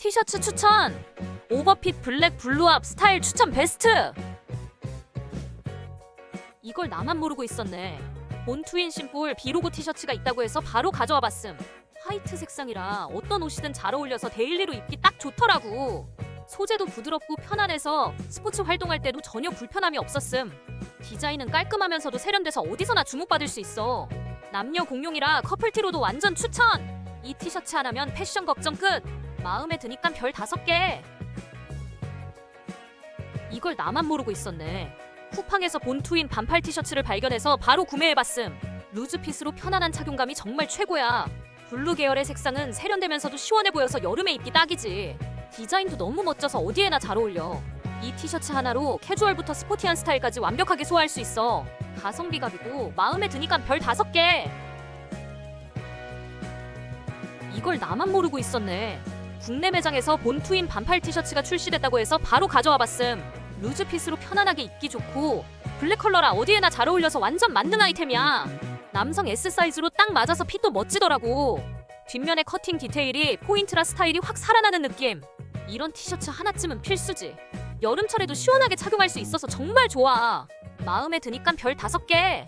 티셔츠 추천! 오버핏 블랙 블루압 스타일 추천 베스트! 이걸 나만 모르고 있었네. 본투인 심볼 비로고 티셔츠가 있다고 해서 바로 가져와 봤음. 화이트 색상이라 어떤 옷이든 잘 어울려서 데일리로 입기 딱 좋더라고. 소재도 부드럽고 편안해서 스포츠 활동할 때도 전혀 불편함이 없었음. 디자인은 깔끔하면서도 세련돼서 어디서나 주목받을 수 있어. 남녀 공용이라 커플티로도 완전 추천! 이 티셔츠 하나면 패션 걱정 끝! 마음에 드니까 별 다섯 개! 이걸 나만 모르고 있었네. 쿠팡에서 본투인 반팔 티셔츠를 발견해서 바로 구매해봤음. 루즈핏으로 편안한 착용감이 정말 최고야. 블루 계열의 색상은 세련되면서도 시원해 보여서 여름에 입기 딱이지. 디자인도 너무 멋져서 어디에나 잘 어울려. 이 티셔츠 하나로 캐주얼부터 스포티한 스타일까지 완벽하게 소화할 수 있어. 가성비 갑이고 마음에 드니까 별 다섯 개. 이걸 나만 모르고 있었네. 국내 매장에서 본투인 반팔 티셔츠가 출시됐다고 해서 바로 가져와 봤음. 루즈 핏으로 편안하게 입기 좋고 블랙 컬러라 어디에나 잘 어울려서 완전 만능 아이템이야. 남성 S 사이즈로 딱 맞아서 핏도 멋지더라고. 뒷면의 커팅 디테일이 포인트라 스타일이 확 살아나는 느낌. 이런 티셔츠 하나쯤은 필수지. 여름철에도 시원하게 착용할 수 있어서 정말 좋아. 마음에 드니까 별 다섯 개.